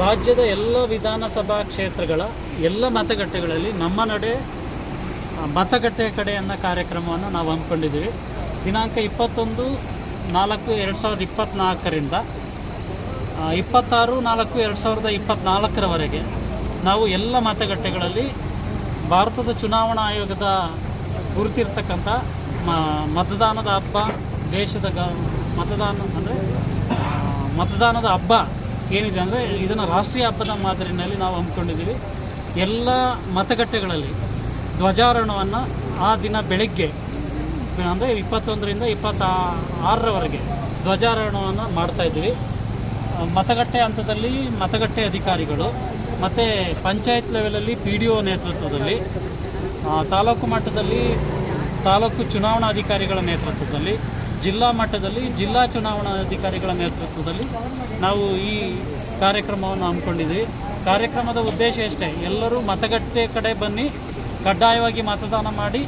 ರಾಜ್ಯದ ಎಲ್ಲ ವಿಧಾನಸಭಾ ಕ್ಷೇತ್ರಗಳ ಎಲ್ಲ ಮತಗಟ್ಟೆಗಳಲ್ಲಿ ನಮ್ಮ ನಡೆ ಮತಗಟ್ಟೆ ಕಡೆ ಕಾರ್ಯಕ್ರಮವನ್ನು ನಾವು ಹಮ್ಮಿಕೊಂಡಿದ್ದೀವಿ. ದಿನಾಂಕ ಇಪ್ಪತ್ತೊಂದು, ನಾಲ್ಕು, ಎರಡು ಸಾವಿರದ ಇಪ್ಪತ್ತ್ನಾಲ್ಕರಿಂದ ಇಪ್ಪತ್ತಾರು, ನಾಲ್ಕು, ಎರಡು ಸಾವಿರದ ಇಪ್ಪತ್ತ್ನಾಲ್ಕರವರೆಗೆ ನಾವು ಎಲ್ಲ ಮತಗಟ್ಟೆಗಳಲ್ಲಿ ಭಾರತದ ಚುನಾವಣಾ ಆಯೋಗದ ಗುರುತಿರ್ತಕ್ಕಂಥ ಮತದಾನದ ಹಬ್ಬ, ದೇಶದ ಗ, ಮತದಾನ ಅಂದರೆ ಮತದಾನದ ಹಬ್ಬ ಏನಿದೆ ಅಂದರೆ ಇದನ್ನು ರಾಷ್ಟ್ರೀಯ ಹಬ್ಬದ ಮಾದರಿನಲ್ಲಿ ನಾವು ಹಮ್ಮಿಕೊಂಡಿದ್ದೀವಿ. ಎಲ್ಲ ಮತಗಟ್ಟೆಗಳಲ್ಲಿ ಧ್ವಜಾರೋಹಣವನ್ನು ಆ ದಿನ ಬೆಳಗ್ಗೆ, ಅಂದರೆ ಇಪ್ಪತ್ತೊಂದರಿಂದ ಇಪ್ಪತ್ತ ಆರರವರೆಗೆ ಧ್ವಜಾರೋಹಣವನ್ನು ಮಾಡ್ತಾಯಿದ್ದೀವಿ ಮತಗಟ್ಟೆ ಹಂತದಲ್ಲಿ ಮತಗಟ್ಟೆ ಅಧಿಕಾರಿಗಳು ಮತ್ತು ಪಂಚಾಯತ್ ಲೆವೆಲಲ್ಲಿ ಪಿ ಡಿ ಒ ನೇತೃತ್ವದಲ್ಲಿ ತಾಲೂಕು ಮಟ್ಟದಲ್ಲಿ ತಾಲೂಕು ಚುನಾವಣಾಧಿಕಾರಿಗಳ ನೇತೃತ್ವದಲ್ಲಿ ಜಿಲ್ಲಾ ಮಟ್ಟದಲ್ಲಿ, ಜಿಲ್ಲಾ ಚುನಾವಣಾಧಿಕಾರಿಗಳ ನೇತೃತ್ವದಲ್ಲಿ ನಾವು ಈ ಕಾರ್ಯಕ್ರಮವನ್ನು ಹಮ್ಮಿಕೊಂಡಿದ್ದೀವಿ. ಕಾರ್ಯಕ್ರಮದ ಉದ್ದೇಶ ಅಷ್ಟೇ ಎಲ್ಲರೂ ಮತಗಟ್ಟೆ ಕಡೆ ಬನ್ನಿ, ಕಡ್ಡಾಯವಾಗಿ ಮತದಾನ ಮಾಡಿ,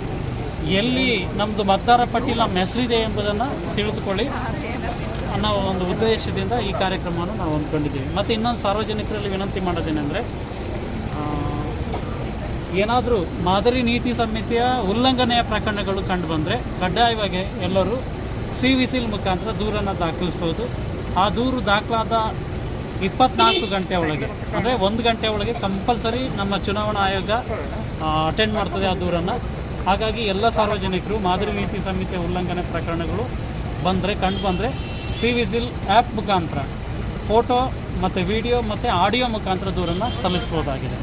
ಎಲ್ಲಿ ನಮ್ಮದು ಮತದಾರ ಪಟ್ಟಿ ನಮ್ಮ ಹೆಸರಿದೆ ಎಂಬುದನ್ನು ತಿಳಿದುಕೊಳ್ಳಿ ಅನ್ನೋ ಒಂದು ಉದ್ದೇಶದಿಂದ ಈ ಕಾರ್ಯಕ್ರಮವನ್ನು ನಾವು ಹಮ್ಮಿಕೊಂಡಿದ್ದೀವಿ. ಮತ್ತು ಇನ್ನೊಂದು ಸಾರ್ವಜನಿಕರಲ್ಲಿ ವಿನಂತಿ ಮಾಡೋದೇನೆಂದರೆ ಏನಾದರೂ ಮಾದರಿ ನೀತಿ ಸಂಹಿತೆಯ ಉಲ್ಲಂಘನೆಯ ಪ್ರಕರಣಗಳು ಕಂಡುಬಂದರೆ ಕಡ್ಡಾಯವಾಗಿ ಎಲ್ಲರೂ ಸಿ ವಿಸಿಲ್ ಮುಖಾಂತರ ದೂರನ್ನು ದಾಖಲಿಸ್ಬೋದು. ಆ ದೂರು ದಾಖಲಾದ ಇಪ್ಪತ್ನಾಲ್ಕು ಗಂಟೆ ಒಳಗೆ, ಅಂದರೆ ಒಂದು ಗಂಟೆ ಒಳಗೆ ಕಂಪಲ್ಸರಿ ನಮ್ಮ ಚುನಾವಣಾ ಆಯೋಗ ಅಟೆಂಡ್ ಮಾಡ್ತದೆ ಆ ದೂರನ್ನು. ಹಾಗಾಗಿ ಎಲ್ಲ ಸಾರ್ವಜನಿಕರು, ಮಾದರಿ ನೀತಿ ಸಂಹಿತೆ ಉಲ್ಲಂಘನೆ ಪ್ರಕರಣಗಳು ಬಂದರೆ, ಕಂಡು ಬಂದರೆ ಸಿ ವಿಸಿಲ್ ಆ್ಯಪ್ ಮುಖಾಂತರ ಫೋಟೋ ಮತ್ತು ವಿಡಿಯೋ ಮತ್ತು ಆಡಿಯೋ ಮುಖಾಂತರ ದೂರನ್ನು ಸಲ್ಲಿಸ್ಬೋದಾಗಿದೆ.